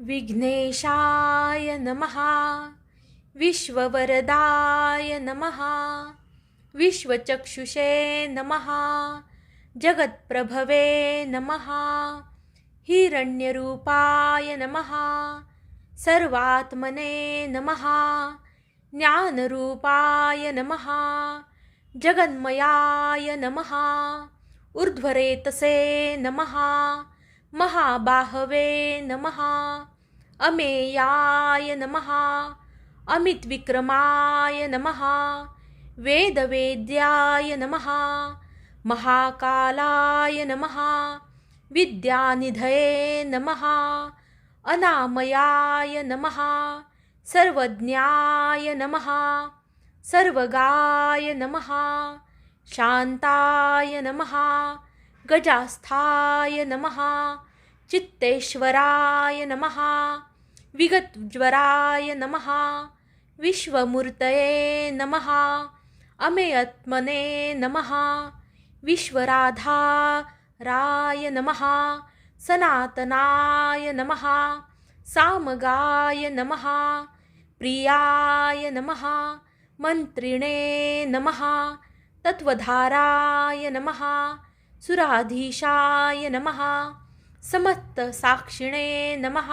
विघ्नेशाय नमः। विश्ववरदाय नमः। विश्वचक्षुषे नमः। जगत्प्रभवे नमः। हिरण्यरूपाय नमः। सर्वात्मने नमः। ज्ञानरूपाय नमः। जगन्मयाय नमः। ऊर्ध्वरेतसे नमः। महाबाहवे नमः। अमेयाय नमः। अमितविक्रमाय नमः। वेदवेद्याय नमः। महाकालाय नमः। विद्यानिधये नमः। अनामयाय नमः। सर्वज्ञाय नमः। सर्वगाय नमः। शान्ताय नमः गजास्थाय नमः। चित्तेश्वराय नमः। विगतज्वराय नमः। विश्वमूर्तये नमः। अमेयत्मने नमः। विश्वराधाराय नमः। सनातनाय नमः। सामगाय नमः। प्रियाय नमः। मन्त्रिणे नमः। तत्त्वधाराय नमः। सुराधीशाय नमः। समस्तसाक्षिणे नमः।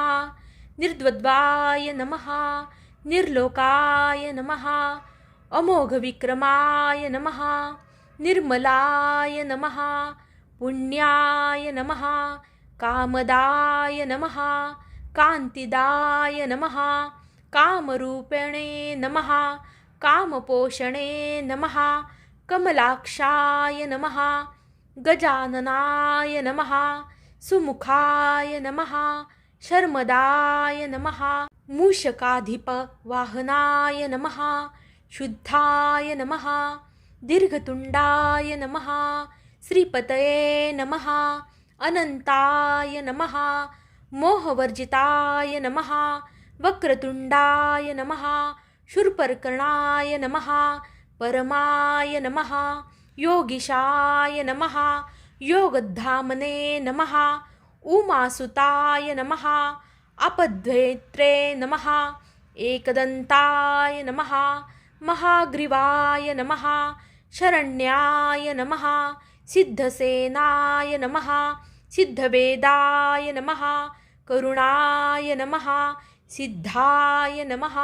निर्द्वद्वाय नमः। निर्लोकाय नमः। अमोघविक्रमाय नमः। निर्मलाय नमः। पुण्याय नमः। कामदाय नमः। कान्तिदाय नमः। कामरूपिणे नमः। कामपोषणे नमः। कमलाक्षाय नमः। गजाननाय नमः सुमुखाय नमः शर्मदाय नमः मूषकाधिपवाहनाय नमः शुद्धाय नमः दीर्घतुण्डाय नमः श्रीपतये नमः अनन्ताय नमः मोहवर्जिताय नमः वक्रतुण्डाय नमः शूर्पकर्णाय नमः परमाय नमः योगिशाय नमः। योगधामने नमः। उमासुताय नमः। अपद्वेत्रे नमः। एकदन्ताय नमः। महाग्रीवाय नमः। शरण्याय नमः। सिद्धसेनाय नमः। सिद्धवेदाय नमः। करुणाय नमः। सिद्धाय नमः।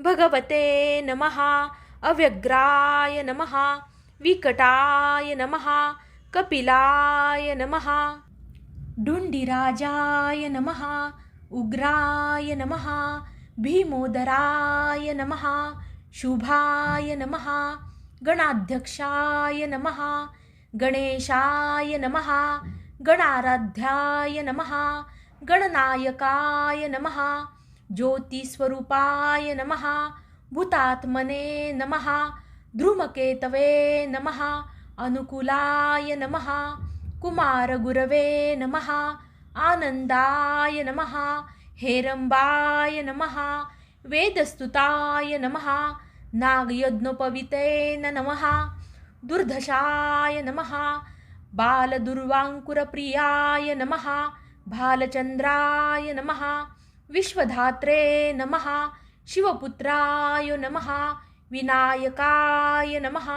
भगवते नमः। अव्यग्राय नमः विकटाय नमः, कपिलाय नमः। डुण्डिराजाय नमः, उग्राय नमः, भीमोदराय नमः, शुभाय नमः, गणाध्यक्षाय नमः, गणेशाय नमः, गणाराध्याय नमः, गणनायकाय नमः, ज्योतिस्वरूपाय नमः, भूतात्मने नमः ध्रुमकेतवे नमः अनुकूलाय नमः कुमारगुरवे नमः आनन्दाय नमः हेरम्बाय नमः वेदस्तुताय नमः नागयज्ञोपवितेन नमः दुर्धशाय नमः बालदुर्वाङ्कुरप्रियाय नमः भालचन्द्राय नमः विश्वधात्रे नमः शिवपुत्राय नमः विनायकाय नमः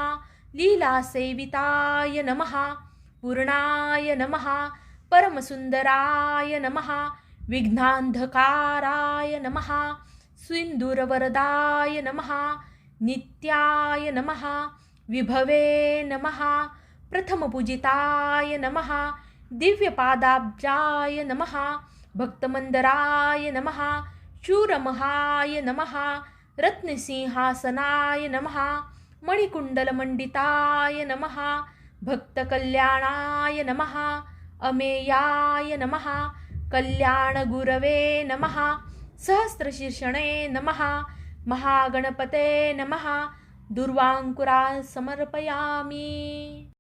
लीलासेविताय नमः पूर्णाय नमः परमसुन्दराय नमः विघ्नान्धकाराय नमः सिंदूरवरदाय नमः नित्याय नमः विभवे नमः प्रथमपूजिताय नमः दिव्यपादाब्जाय नमः भक्तमन्दराय नमः शूरमहाय नमः रत्नसिंहासनाय नमः मणिकुण्डलमण्डिताय नमः भक्तकल्याणाय नमः अमेयाय नमः कल्याणगुरवे नमः सहस्रशीर्षणे नमः महागणपते नमः दुर्वाङ्कुरा समर्पयामि।